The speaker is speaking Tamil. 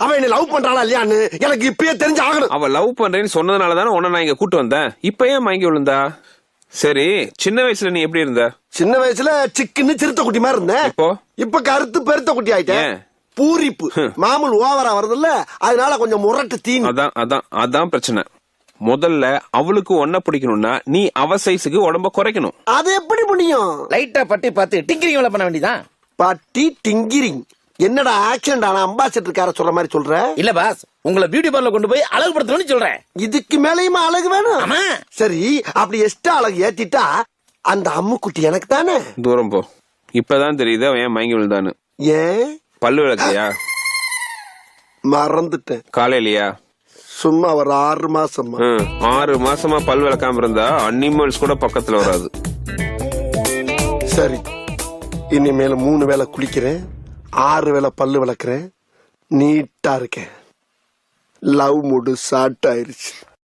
அவன் என்ன லவ் பண்றாளா இல்லையான்னு எனக்கு இப்பயே தெரிஞ்சு ஆகணும். அவ லவ் பண்றேன்னு சொன்னதுனால தானே உன்னை நான் இங்க கூட்டு வந்தேன். இப்ப ஏன் மயங்கி விழுந்தா? சரி சின்ன வயசுல நீ எப்படி இருந்த? சின்ன வயசுல சிக்குன்னு சிறுத்தை குட்டி மாதிரி இருந்தேன். இப்போ? இப்ப கருத்து பெருத்த குட்டி ஆயிட்டேன்? பூரிப்பு. மாமூல் ஓவரா வருதுல்ல அதனால கொஞ்சம் முரட்டு தீனி. அதான் அதான் அதான் பிரச்சனை. முதல்ல அவளுக்கு ஒன்ன பிடிக்கணும்னா நீ அவ சைஸுக்கு உடம்ப குறைக்கணும். அது எப்படி முடியும்? லைட்டா பட்டி பார்த்து டிங்கிரிங் பண்ண வேண்டியதான் பட்டி டிங்கிரிங் என்னடா ஆக்சிடென்ட் ஆன அம்பாசிடர் கார சொல்ற மாதிரி சொல்ற? இல்ல பாஸ் உங்களை பியூட்டி பார்லர் கொண்டு போய் அழகுபடுத்தணும்னு சொல்றேன். இதுக்கு மேலேயுமா அழகு வேணும். ஆமா. சரி அப்படி எக்ஸ்ட்ரா அழகு ஏத்திட்டா அந்த அம்முக்குட்டி எனக்கு தானே? தூரம் போ. இப்பதான் தெரியுது அவன் ஏன் மயங்கி விழுந்தான்னு. ஏன்? பல்லு விளக்கலையா மறந்துட்டேன். காலையிலயா? சும்மா ஒரு ஆறு மாசமா ஆறு மாசமா பல் விளக்காம இருந்தா அனிமல்ஸ் கூட பக்கத்துல வராது. சரி இனிமேல மூணு வேளை குளிக்கிறேன். ஆறு வேலை பல்லு விளக்குறேன். நீட்டாக இருக்கேன். Love mood short